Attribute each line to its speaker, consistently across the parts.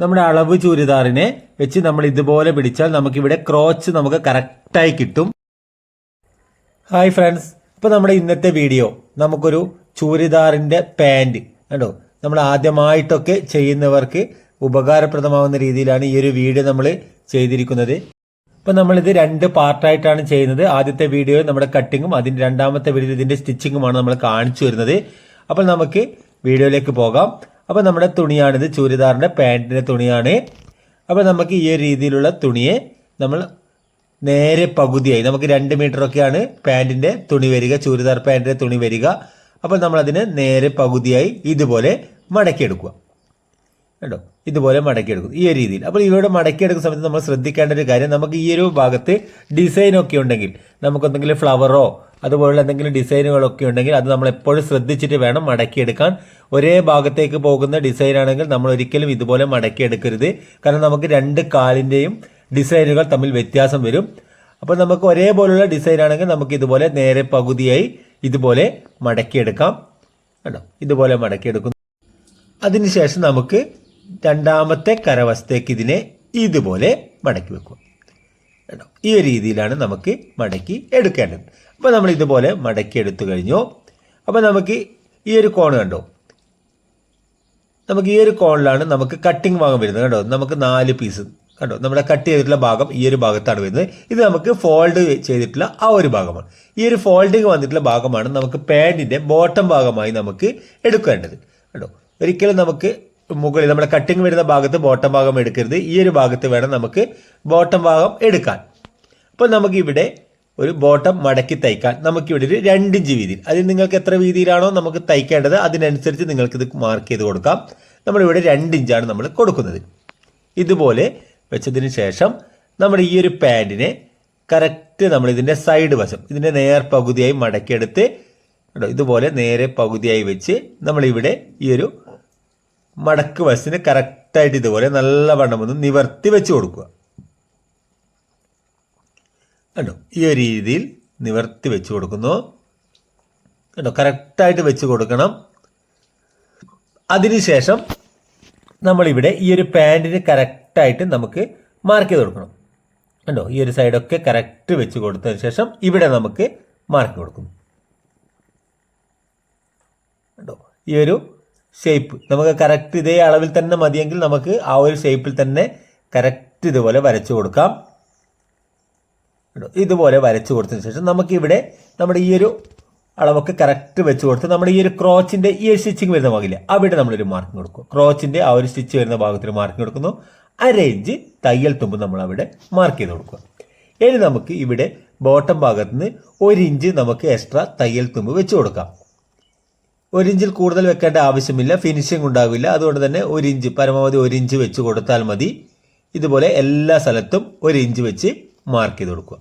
Speaker 1: നമ്മുടെ അളവ് ചുരിദാറിനെ വെച്ച് നമ്മൾ ഇതുപോലെ പിടിച്ചാൽ നമുക്കിവിടെ ക്രോച്ച് നമുക്ക് കറക്റ്റായി കിട്ടും. Hi friends. ഇപ്പോൾ നമ്മുടെ ഇന്നത്തെ വീഡിയോ നമുക്കൊരു ചൂരിദാറിന്റെ പാന്റ് കണ്ടോ? നമ്മൾ ആദ്യമായിട്ടൊക്കെ ചെയ്യുന്നവർക്ക് ഉപകാരപ്രദമാവുന്ന രീതിയിലാണ് ഈ ഒരു വീഡിയോ നമ്മൾ ചെയ്തിരിക്കുന്നത്. അപ്പോൾ നമ്മളിത് രണ്ട് പാർട്ടായിട്ടാണ് ചെയ്യുന്നത്. ആദ്യത്തെ വീഡിയോ നമ്മുടെ കട്ടിങ്ങും അതിന്റെ രണ്ടാമത്തെ വീഡിയോ ഇതിന്റെ സ്റ്റിച്ചിങ്ങുമാണ് നമ്മൾ കാണിച്ചു വരുന്നത് അപ്പോൾ നമുക്ക് വീഡിയോയിലേക്ക് പോകാം. അപ്പോൾ നമ്മുടെ തുണിയാണിത് ചൂരിദാറിന്റെ പാന്റിന്റെ തുണിയാണ്. അപ്പോൾ നമുക്ക് ഈ ഒരു രീതിയിലുള്ള തുണിയെ നമ്മൾ നേരെ പകുതിയായി നമുക്ക് രണ്ട് മീറ്ററൊക്കെയാണ് പാന്റിന്റെ തുണി വരിക ചൂരിദാർ പാന്റിന്റെ തുണി വരിക. അപ്പോൾ നമ്മളതിനെ നേരെ പകുതിയായി ഇതുപോലെ മടക്കിയെടുക്കുക. കേട്ടോ ഇതുപോലെ മടക്കിയെടുക്കും ഈ ഒരു രീതിയിൽ. അപ്പോൾ ഇവിടെ മടക്കിയെടുക്കുന്ന സമയത്ത് നമ്മൾ ശ്രദ്ധിക്കേണ്ട ഒരു കാര്യം നമുക്ക് ഈ ഒരു ഭാഗത്ത് ഡിസൈനൊക്കെ ഉണ്ടെങ്കിൽ നമുക്കെന്തെങ്കിലും ഫ്ലവറോ അതുപോലുള്ള എന്തെങ്കിലും ഡിസൈനുകളൊക്കെ ഉണ്ടെങ്കിൽ അത് നമ്മൾ എപ്പോഴും ശ്രദ്ധിച്ചിട്ട് വേണം മടക്കിയെടുക്കാൻ. ഒരേ ഭാഗത്തേക്ക് പോകുന്ന ഡിസൈൻ ആണെങ്കിൽ നമ്മൾ ഒരിക്കലും ഇതുപോലെ മടക്കിയെടുക്കരുത്. കാരണം നമുക്ക് രണ്ട് കാലിന്റെയും ഡിസൈനുകൾ തമ്മിൽ വ്യത്യാസം വരും. അപ്പോൾ നമുക്ക് ഒരേപോലുള്ള ഡിസൈൻ ആണെങ്കിൽ നമുക്ക് ഇതുപോലെ നേരെ പകുതിയായി ഇതുപോലെ മടക്കിയെടുക്കാം. കേട്ടോ ഇതുപോലെ മടക്കിയെടുക്കുന്നു. അതിനുശേഷം നമുക്ക് രണ്ടാമത്തെ കരവശത്തേക്ക് ഇതിനെ ഇതുപോലെ മടക്കി വെക്കുക. ഈ ഒരു രീതിയിലാണ് നമുക്ക് മടക്കി എടുക്കേണ്ടത്. അപ്പോൾ നമ്മൾ ഇതുപോലെ മടക്കി എടുത്തു കഴിഞ്ഞു. അപ്പോൾ നമുക്ക് ഈ ഒരു കോൺ കണ്ടോ? നമുക്ക് ഈ ഒരു കോണിലാണ് നമുക്ക് കട്ടിങ് ഭാഗം വരുന്നത്. കണ്ടോ? നമുക്ക് നാല് പീസ് കണ്ടോ? നമ്മുടെ കട്ട് ചെയ്തിട്ടുള്ള ഭാഗം ഈ ഒരു ഭാഗത്താണ് വരുന്നത്. ഇത് നമുക്ക് ഫോൾഡ് ചെയ്തിട്ടുള്ള ആ ഒരു ഭാഗമാണ്. ഈ ഒരു ഫോൾഡിങ് വന്നിട്ടുള്ള ഭാഗമാണ് നമുക്ക് പാന്റിന്റെ ബോട്ടം ഭാഗമായി നമുക്ക് എടുക്കേണ്ടത്. കണ്ടോ? ഒരിക്കലും നമുക്ക് മുകളിൽ നമ്മുടെ കട്ടിങ് വരുന്ന ഭാഗത്ത് ബോട്ടം ഭാഗം എടുക്കരുത്. ഈ ഒരു ഭാഗത്ത് വേണം നമുക്ക് ബോട്ടം ഭാഗം എടുക്കാൻ. അപ്പോൾ നമുക്കിവിടെ ഒരു ബോട്ടം മടക്കി തയ്ക്കാൻ നമുക്കിവിടെ ഒരു രണ്ടിഞ്ച് വീതി. അതിൽ നിങ്ങൾക്ക് എത്ര വീതിയിലാണോ നമുക്ക് തയ്ക്കേണ്ടത് അതിനനുസരിച്ച് നിങ്ങൾക്ക് ഇത് മാർക്ക് ചെയ്ത് കൊടുക്കാം. നമ്മളിവിടെ രണ്ടിഞ്ചാണ് നമ്മൾ കൊടുക്കുന്നത്. ഇതുപോലെ വെച്ചതിന് ശേഷം നമ്മൾ ഈ ഒരു പാന്റിനെ കറക്റ്റ് നമ്മൾ ഇതിന്റെ സൈഡ് വശം ഇതിന്റെ നേർ പകുതിയായി മടക്കിയെടുത്ത് ഇതുപോലെ നേരെ പകുതിയായി വെച്ച് നമ്മളിവിടെ ഈ ഒരു മടക്ക് വശത്തിന് കറക്റ്റായിട്ട് ഇതുപോലെ നല്ല വണ്ണം ഒന്ന് നിവർത്തി വെച്ച് കൊടുക്കുക. കണ്ടോ? ഈ ഒരു രീതിയിൽ നിവർത്തി വെച്ച് കൊടുക്കുന്നു. കണ്ടോ? കറക്റ്റായിട്ട് വെച്ച് കൊടുക്കണം. അതിനുശേഷം നമ്മളിവിടെ ഈ ഒരു പാന്റിന് കറക്റ്റായിട്ട് നമുക്ക് മാർക്ക് ചെയ്ത് കൊടുക്കണം. കണ്ടോ? ഈ ഒരു സൈഡൊക്കെ കറക്റ്റ് വെച്ച് കൊടുത്തതിന് ശേഷം ഇവിടെ നമുക്ക് മാർക്ക് കൊടുക്കുന്നു. കണ്ടോ? ഈ ഒരു ഷേപ്പ് നമുക്ക് കറക്റ്റ് ഇതേ അളവിൽ തന്നെ മതിയെങ്കിൽ നമുക്ക് ആ ഒരു ഷേപ്പിൽ തന്നെ കറക്റ്റ് ഇതുപോലെ വരച്ചു കൊടുക്കാം. ഇതുപോലെ വരച്ചു കൊടുത്തതിന് ശേഷം നമുക്കിവിടെ നമ്മുടെ ഈ ഒരു അളവൊക്കെ കറക്റ്റ് വെച്ച് കൊടുത്ത് നമ്മുടെ ഈ ഒരു ക്രോച്ചിന്റെ ഈ ഒരു സ്റ്റിച്ചിങ് വരുന്ന ഭാഗമില്ല അവിടെ നമ്മളൊരു മാർക്കിംഗ് കൊടുക്കും. ക്രോച്ചിന്റെ ആ ഒരു സ്റ്റിച്ച് വരുന്ന ഭാഗത്തിന് മാർക്കിംഗ് കൊടുക്കുന്നു. അര ഇഞ്ച് തയ്യൽ തുമ്പ് നമ്മൾ അവിടെ മാർക്ക് ചെയ്ത് കൊടുക്കുക. ഇനി നമുക്ക് ഇവിടെ ബോട്ടം ഭാഗത്ത് നിന്ന് ഒരു ഇഞ്ച് നമുക്ക് എക്സ്ട്രാ തയ്യൽ തുമ്പ് വെച്ച് കൊടുക്കാം. ഒരു ഇഞ്ചിൽ കൂടുതൽ വെക്കേണ്ട ആവശ്യമില്ല ഫിനിഷിംഗ് ഉണ്ടാവില്ല. അതുകൊണ്ട് തന്നെ ഒരു ഇഞ്ച് പരമാവധി ഒരു ഇഞ്ച് വെച്ച് കൊടുത്താൽ മതി. ഇതുപോലെ എല്ലാ സ്ഥലത്തും ഒരു ഇഞ്ച് വെച്ച് മാർക്ക് ചെയ്ത് കൊടുക്കുക.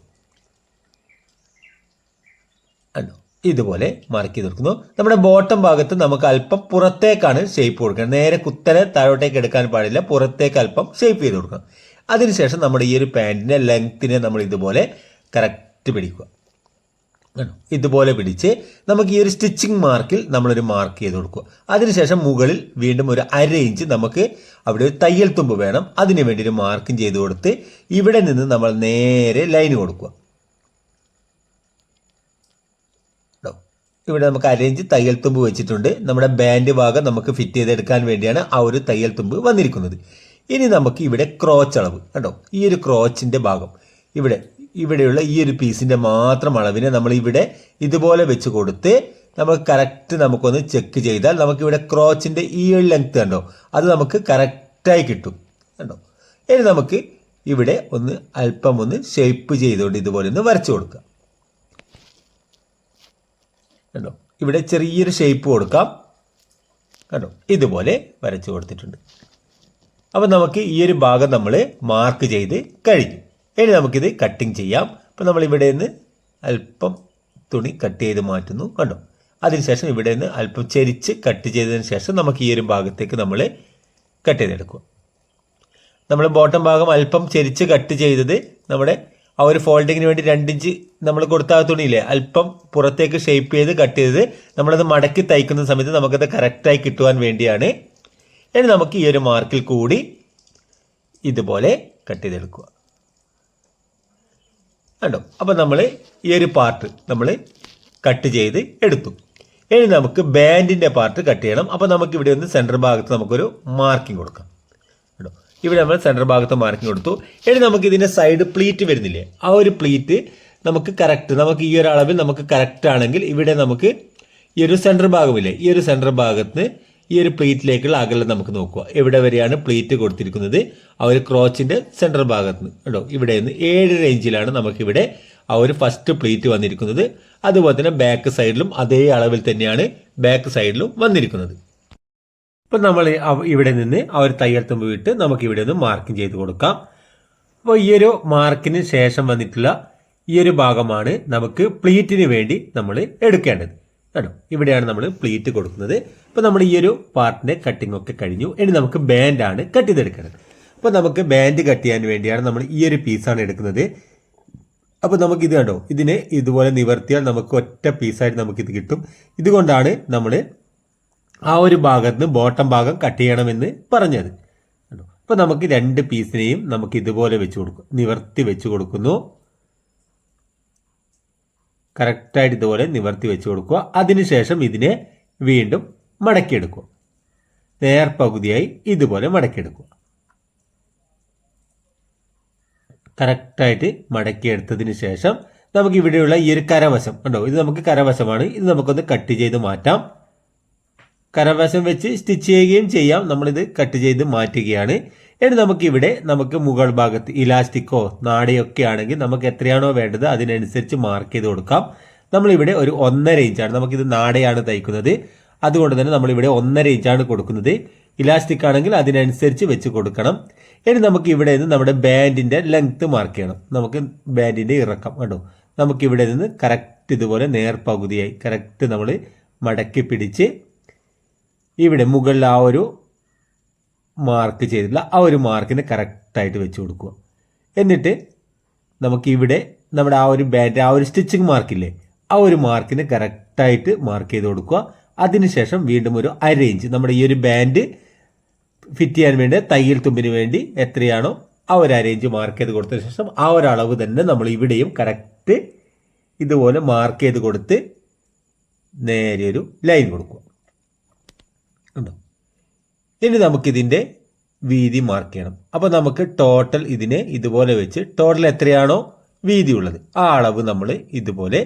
Speaker 1: കണ്ടോ? ഇതുപോലെ മാർക്ക് ചെയ്ത് കൊടുക്കുന്നു. നമ്മുടെ ബോട്ടം ഭാഗത്ത് നമുക്ക് അല്പം പുറത്തേക്കാണ് ഷേപ്പ് കൊടുക്കുന്നത്. നേരെ കുത്തനെ താഴോട്ടേക്ക് എടുക്കാൻ പാടില്ല. പുറത്തേക്ക് അല്പം ഷേപ്പ് ചെയ്ത് കൊടുക്കണം. അതിനുശേഷം നമ്മുടെ ഈ ഒരു പാന്റിന്റെ ലെങ്ത്തിനെ നമ്മൾ ഇതുപോലെ കറക്റ്റ് പിടിക്കുക. ഇതുപോലെ പിടിച്ച് നമുക്ക് ഈ ഒരു സ്റ്റിച്ചിങ് മാർക്കിൽ നമ്മളൊരു മാർക്ക് ചെയ്ത് കൊടുക്കുക. അതിനുശേഷം മുകളിൽ വീണ്ടും ഒരു അര ഇഞ്ച് നമുക്ക് അവിടെ ഒരു തയ്യൽ തുമ്പ് വേണം. അതിനു വേണ്ടി ഒരു മാർക്കും ചെയ്ത് കൊടുത്ത് ഇവിടെ നിന്ന് നമ്മൾ നേരെ ലൈൻ കൊടുക്കുക കേട്ടോ ഇവിടെ നമുക്ക് അരേഞ്ച് തയ്യൽ തുമ്പ് വെച്ചിട്ടുണ്ട്. നമ്മുടെ ബാൻഡ് ഭാഗം നമുക്ക് ഫിറ്റ് ചെയ്തെടുക്കാൻ വേണ്ടിയാണ് ആ ഒരു തയ്യൽ തുമ്പ് വന്നിരിക്കുന്നത്. ഇനി നമുക്ക് ഇവിടെ ക്രോച്ച് അളവ്. കണ്ടോ? ഈ ഒരു ക്രോച്ചിന്റെ ഭാഗം. ഇവിടെ ഇവിടെയുള്ള ഈ ഒരു പീസിന്റെ മാത്രം അളവിനെ നമ്മൾ ഇവിടെ ഇതുപോലെ വെച്ച് കൊടുത്ത് നമുക്ക് കറക്റ്റ് നമുക്കൊന്ന് ചെക്ക് ചെയ്താൽ നമുക്കിവിടെ ക്രോച്ചിന്റെ ഈ ഒരു ലെങ്ത് കണ്ടോ? അത് നമുക്ക് കറക്റ്റായി കിട്ടും. കണ്ടോ? ഇനി നമുക്ക് ഇവിടെ ഒന്ന് അല്പം ഒന്ന് ഷേപ്പ് ചെയ്തുകൊണ്ട് ഇതുപോലെ ഒന്ന് വരച്ചു കൊടുക്കുക കണ്ടോ? ഇവിടെ ചെറിയൊരു ഷേപ്പ് കൊടുക്കാം. കണ്ടോ? ഇതുപോലെ വരച്ചു കൊടുത്തിട്ടുണ്ട്. അപ്പോൾ നമുക്ക് ഈ ഒരു ഭാഗം നമ്മൾ മാർക്ക് ചെയ്ത് കഴിഞ്ഞു. ഇനി നമുക്കിത് കട്ടിങ് ചെയ്യാം. അപ്പോൾ നമ്മൾ ഇവിടെ നിന്ന് അല്പം തുണി കട്ട് ചെയ്ത് മാറ്റുന്നു. കണ്ടോ? അതിനുശേഷം ഇവിടെ നിന്ന് അല്പം ചെരിച്ച് കട്ട് ചെയ്തതിന് ശേഷം നമുക്ക് ഈ ഒരു ഭാഗത്തേക്ക് നമ്മൾ കട്ട് ചെയ്തെടുക്കുക. നമ്മൾ ബോട്ടം ഭാഗം അല്പം ചെരിച്ച് കട്ട് ചെയ്തത് നമ്മുടെ ആ ഒരു ഫോൾഡിങ്ങിന് വേണ്ടി രണ്ടിഞ്ച് നമ്മൾ കൊടുത്ത ആ തുണിയില്ലേ അല്പം പുറത്തേക്ക് ഷേപ്പ് ചെയ്ത് കട്ട് ചെയ്ത് നമ്മളത് മടക്കി തയ്ക്കുന്ന സമയത്ത് നമുക്കത് കറക്റ്റായി കിട്ടുവാൻ വേണ്ടിയാണ്. ഇനി നമുക്ക് ഈ ഒരു മാർക്കിൽ കൂടി ഇതുപോലെ കട്ട് ചെയ്തെടുക്കുക. കണ്ടോ? അപ്പോൾ നമ്മൾ ഈ ഒരു പാർട്ട് നമ്മൾ കട്ട് ചെയ്ത് എടുത്തു. ഇനി നമുക്ക് ബാൻഡിന്റെ പാർട്ട് കട്ട് ചെയ്യണം. അപ്പോൾ നമുക്ക് ഇവിടെ ഒന്ന് സെന്റർ ഭാഗത്ത് നമുക്കൊരു മാർക്കിംഗ് കൊടുക്കാം. ഇവിടെ നമ്മൾ സെന്റർ ഭാഗത്ത് മാർക്കിംഗ് കൊടുത്തു. ഇനി നമുക്ക് ഇതിന്റെ സൈഡ് പ്ലീറ്റ് വരുന്നില്ലേ? ആ ഒരു പ്ലീറ്റ് നമുക്ക് കറക്റ്റ് നമുക്ക് ഈ ഒരു അളവിൽ നമുക്ക് കറക്റ്റ് ആണെങ്കിൽ ഇവിടെ നമുക്ക് ഈ ഒരു സെന്റർ ഭാഗമില്ലേ? ഈ ഒരു സെന്റർ ഭാഗത്ത് ഈ ഒരു പ്ലീറ്റിലേക്കുള്ള അകലം നമുക്ക് നോക്കുക. എവിടെ വരെയാണ് പ്ലീറ്റ് കൊടുത്തിരിക്കുന്നത്? ആ ഒരു ക്രോച്ചിന്റെ സെന്റർ ഭാഗത്ത് നിന്ന് കേട്ടോ ഇവിടെ നിന്ന് ഏഴ് റേഞ്ചിലാണ് നമുക്കിവിടെ ആ ഒരു ഫസ്റ്റ് പ്ലീറ്റ് വന്നിരിക്കുന്നത്. അതുപോലെ തന്നെ ബാക്ക് സൈഡിലും അതേ അളവിൽ തന്നെയാണ് ബാക്ക് സൈഡിലും വന്നിരിക്കുന്നത്. ഇപ്പം നമ്മൾ ഇവിടെ നിന്ന് ആ ഒരു തയ്യൽ തുമ്പ് വിട്ട് നമുക്ക് ഇവിടെ നിന്ന് മാർക്കിംഗ് ചെയ്ത് കൊടുക്കാം. അപ്പോൾ ഈ ഒരു മാർക്കിന് ശേഷം വന്നിട്ടുള്ള ഈ ഒരു ഭാഗമാണ് നമുക്ക് പ്ലീറ്റിന് വേണ്ടി നമ്മൾ എടുക്കേണ്ടത്. കേട്ടോ ഇവിടെയാണ് നമ്മൾ പ്ലീറ്റ് കൊടുക്കുന്നത്. അപ്പോൾ നമ്മൾ ഈ ഒരു പാർട്ടിന്റെ കട്ടിംഗ് ഒക്കെ കഴിഞ്ഞു. ഇനി നമുക്ക് ബാൻഡാണ് കട്ട് ചെയ്തെടുക്കേണ്ടത്. അപ്പോൾ നമുക്ക് ബാൻഡ് കട്ട് ചെയ്യാൻ വേണ്ടിയാണ് നമ്മൾ ഈ ഒരു പീസാണ് എടുക്കുന്നത്. അപ്പോൾ നമുക്ക് ഇത് കണ്ടോ? ഇതിനെ ഇതുപോലെ നിവർത്തിയാൽ നമുക്ക് ഒറ്റ പീസായിട്ട് നമുക്കിത് കിട്ടും. ഇതുകൊണ്ടാണ് നമ്മൾ ആ ഒരു ഭാഗത്ത് ബോട്ടം ഭാഗം കട്ട് ചെയ്യണമെന്ന് പറഞ്ഞത്. അപ്പോൾ നമുക്ക് രണ്ട് പീസിനെയും നമുക്ക് ഇതുപോലെ വെച്ച് കൊടുക്കും. നിവർത്തി വെച്ച് കൊടുക്കുന്നു. കറക്റ്റായിട്ട് ഇതുപോലെ നിവർത്തി വെച്ച് കൊടുക്കുക. അതിനുശേഷം ഇതിനെ വീണ്ടും മടക്കിയെടുക്കുക. നേർപകുതിയായി ഇതുപോലെ മടക്കിയെടുക്കുക. കറക്റ്റായിട്ട് മടക്കിയെടുത്തതിന് ശേഷം നമുക്ക് ഇവിടെയുള്ള ഈ ഒരു കരവശം. ഉണ്ടോ ഇത് നമുക്ക് കരവശമാണ്. ഇത് നമുക്കൊന്ന് കട്ട് ചെയ്ത് മാറ്റാം. കരവശം വെച്ച് സ്റ്റിച്ച് ചെയ്യുകയും ചെയ്യാം. നമ്മളിത് കട്ട് ചെയ്ത് മാറ്റുകയാണ്. ഇനി നമുക്കിവിടെ നമുക്ക് മുകൾ ഭാഗത്ത് ഇലാസ്റ്റിക്കോ നാടയൊക്കെ ആണെങ്കിൽ നമുക്ക് എത്രയാണോ വേണ്ടത് അതിനനുസരിച്ച് മാർക്ക് ചെയ്ത് കൊടുക്കാം. നമ്മളിവിടെ ഒരു ഒന്നര ഇഞ്ചാണ് നമുക്കിത് നാടയാണ് തയ്ക്കുന്നത്. അതുകൊണ്ട് തന്നെ നമ്മളിവിടെ ഒന്നര ഇഞ്ചാണ് കൊടുക്കുന്നത്. ഇലാസ്റ്റിക് ആണെങ്കിൽ അതിനനുസരിച്ച് വെച്ച് കൊടുക്കണം. ഇനി നമുക്ക് ഇവിടെ നിന്ന് നമ്മുടെ ബാൻഡിന്റെ ലെങ്ത്ത് മാർക്ക് ചെയ്യണം. നമുക്ക് ബാൻഡിന്റെ ഇറക്കം കേട്ടോ നമുക്കിവിടെ നിന്ന് കറക്റ്റ് ഇതുപോലെ നേർപകുതിയായി കറക്റ്റ് നമ്മൾ മടക്കി പിടിച്ച് ഇവിടെ മുകളിൽ ആ ഒരു മാർക്ക് ചെയ്തിട്ടുള്ള ആ ഒരു മാർക്കിന് കറക്റ്റായിട്ട് വെച്ച് കൊടുക്കുക. എന്നിട്ട് നമുക്ക് ഇവിടെ നമ്മുടെ ആ ഒരു ബാൻഡ് ആ ഒരു സ്റ്റിച്ചിങ് മാർക്കില്ലേ ആ ഒരു മാർക്കിന് കറക്റ്റായിട്ട് മാർക്ക് ചെയ്ത് കൊടുക്കുക. അതിനുശേഷം വീണ്ടും ഒരു അര ഇഞ്ച് നമ്മുടെ ഈ ഒരു ബാൻഡ് ഫിറ്റ് ചെയ്യാൻ വേണ്ടി തയ്യൽ തുമ്പിന് വേണ്ടി എത്രയാണോ ആ ഒരു അര ഇഞ്ച് മാർക്ക് ചെയ്ത് കൊടുത്തതിന് ശേഷം ആ ഒരു അളവ് തന്നെ നമ്മൾ ഇവിടെയും കറക്റ്റ് ഇതുപോലെ മാർക്ക് ചെയ്ത് കൊടുത്ത് നേരെ ഒരു ലൈൻ കൊടുക്കുക. ഉണ്ടോ? ഇനി നമുക്കിതിന്റെ വീതി മാർക്ക് ചെയ്യണം. അപ്പോൾ നമുക്ക് ടോട്ടൽ ഇതിനെ ഇതുപോലെ വെച്ച് ടോട്ടൽ എത്രയാണോ വീതി ഉള്ളത് ആ അളവ് നമ്മൾ ഇതുപോലെ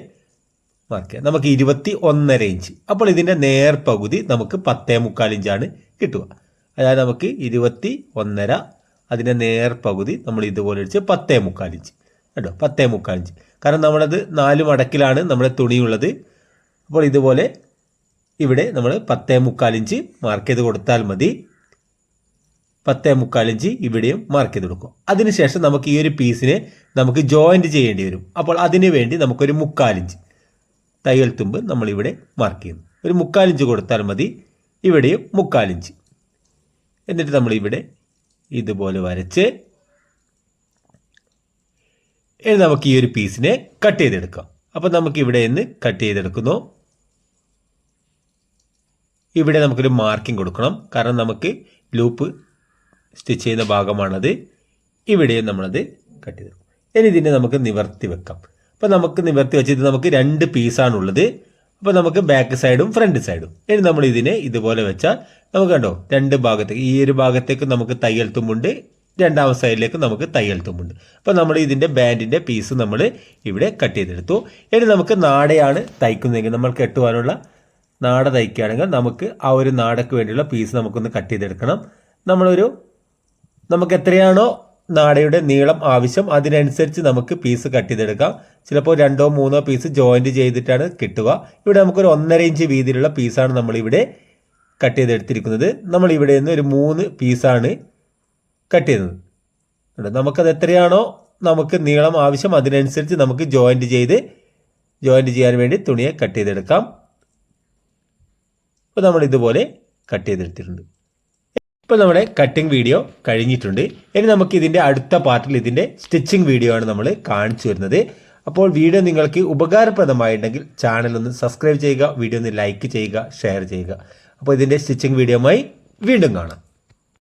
Speaker 1: മാർക്ക് ചെയ്യാം. നമുക്ക് ഇരുപത്തി ഒന്നര ഇഞ്ച് അപ്പോൾ ഇതിന്റെ നേർപകുതി നമുക്ക് പത്തേ മുക്കാൽ ഇഞ്ചാണ് കിട്ടുക. അതായത് നമുക്ക് ഇരുപത്തി ഒന്നര അതിന്റെ നേർപകുതി നമ്മൾ ഇതുപോലെ വെച്ച് പത്തേ മുക്കാൽ ഇഞ്ച് കേട്ടോ പത്തേ മുക്കാൽ ഇഞ്ച് കാരണം നമ്മളത് നാല് മടക്കിലാണ് നമ്മുടെ തുണിയുള്ളത്. അപ്പോൾ ഇതുപോലെ ഇവിടെ നമ്മൾ പത്തേ മുക്കാൽ ഇഞ്ച് മാർക്ക് ചെയ്ത് കൊടുത്താൽ മതി. പത്തേ മുക്കാൽ ഇഞ്ച് ഇവിടെയും മാർക്ക് ചെയ്ത് കൊടുക്കും. അതിനുശേഷം നമുക്ക് ഈ ഒരു പീസിനെ നമുക്ക് ജോയിന്റ് ചെയ്യേണ്ടി വരും. അപ്പോൾ അതിന് വേണ്ടി നമുക്കൊരു മുക്കാലിഞ്ച് തയ്യൽ തുമ്പ് നമ്മളിവിടെ മാർക്ക് ചെയ്യുന്നു. ഒരു മുക്കാലിഞ്ച് കൊടുത്താൽ മതി. ഇവിടെയും മുക്കാലിഞ്ച് എന്നിട്ട് നമ്മളിവിടെ ഇതുപോലെ വരച്ച് നമുക്ക് ഈ ഒരു പീസിനെ കട്ട് ചെയ്തെടുക്കാം. അപ്പോൾ നമുക്ക് ഇവിടെ നിന്ന് കട്ട് ചെയ്തെടുക്കുന്നു. ഇവിടെ നമുക്കൊരു മാർക്കിംഗ് കൊടുക്കണം. കാരണം നമുക്ക് ലൂപ്പ് സ്റ്റിച്ച് ചെയ്യുന്ന ഭാഗമാണത്. ഇവിടെയും നമ്മളത് കട്ട് ചെയ്തു ഇനി ഇതിനെ നമുക്ക് നിവർത്തി വെക്കാം. അപ്പോൾ നമുക്ക് നിവർത്തി വെച്ചിട്ട് നമുക്ക് രണ്ട് പീസാണുള്ളത് അപ്പോൾ നമുക്ക് ബാക്ക് സൈഡും ഫ്രണ്ട് സൈഡും ഇനി നമ്മൾ ഇതിനെ ഇതുപോലെ വെച്ചാൽ നമുക്ക് കണ്ടോ രണ്ട് ഭാഗത്തേക്ക് ഈ ഒരു ഭാഗത്തേക്ക് നമുക്ക് തയ്യൽ തുമ്പുണ്ട് രണ്ടാമത്തെ സൈഡിലേക്ക് നമുക്ക് തയ്യൽ തുമ്പുണ്ട്. അപ്പോൾ നമ്മൾ ഇതിന്റെ ബാൻഡിന്റെ പീസ് നമ്മൾ ഇവിടെ കട്ട് ചെയ്തെടുത്തു. ഇനി നമുക്ക് നാടെയാണ് തയ്ക്കുന്നതെങ്കിൽ നമ്മൾ കെട്ടുവാനുള്ള നാട തയ്ക്കുകയാണെങ്കിൽ നമുക്ക് ആ ഒരു നാടക്ക് വേണ്ടിയുള്ള പീസ് നമുക്കൊന്ന് കട്ട് ചെയ്തെടുക്കണം. നമ്മളൊരു നമുക്ക് എത്രയാണോ നാടയുടെ നീളം ആവശ്യം അതിനനുസരിച്ച് നമുക്ക് പീസ് കട്ട് ചെയ്തെടുക്കാം. ചിലപ്പോൾ രണ്ടോ മൂന്നോ പീസ് ജോയിന്റ് ചെയ്തിട്ടാണ് കിട്ടുക. ഇവിടെ നമുക്കൊരു ഒന്നര ഇഞ്ച് വീതിയിലുള്ള പീസാണ് നമ്മളിവിടെ കട്ട് ചെയ്തെടുത്തിരിക്കുന്നത്. നമ്മൾ ഇവിടെ നിന്ന് ഒരു മൂന്ന് പീസാണ് കട്ട് ചെയ്തത്? നമുക്കത് എത്രയാണോ നമുക്ക് നീളം ആവശ്യം അതിനനുസരിച്ച് നമുക്ക് ജോയിന്റ് ചെയ്ത് ജോയിന്റ് ചെയ്യാൻ വേണ്ടി തുണിയെ കട്ട് ചെയ്തെടുക്കാം. അപ്പോൾ നമ്മൾ ഇതുപോലെ കട്ട് ചെയ്തെടുത്തിട്ടുണ്ട്. ഇപ്പോൾ നമ്മുടെ കട്ടിംഗ് വീഡിയോ കഴിഞ്ഞിട്ടുണ്ട്. ഇനി നമുക്ക് ഇതിന്റെ അടുത്ത പാർട്ടിൽ ഇതിന്റെ സ്റ്റിച്ചിങ് വീഡിയോ ആണ് നമ്മൾ കാണിച്ചു വരുന്നത്. അപ്പോൾ വീഡിയോ നിങ്ങൾക്ക് ഉപകാരപ്രദമായിട്ടുണ്ടെങ്കിൽ ചാനൽ ഒന്ന് സബ്സ്ക്രൈബ് ചെയ്യുക വീഡിയോ ഒന്ന് ലൈക്ക് ചെയ്യുക ഷെയർ ചെയ്യുക. അപ്പോൾ ഇതിന്റെ സ്റ്റിച്ചിങ് വീഡിയോയുമായി വീണ്ടും കാണാം.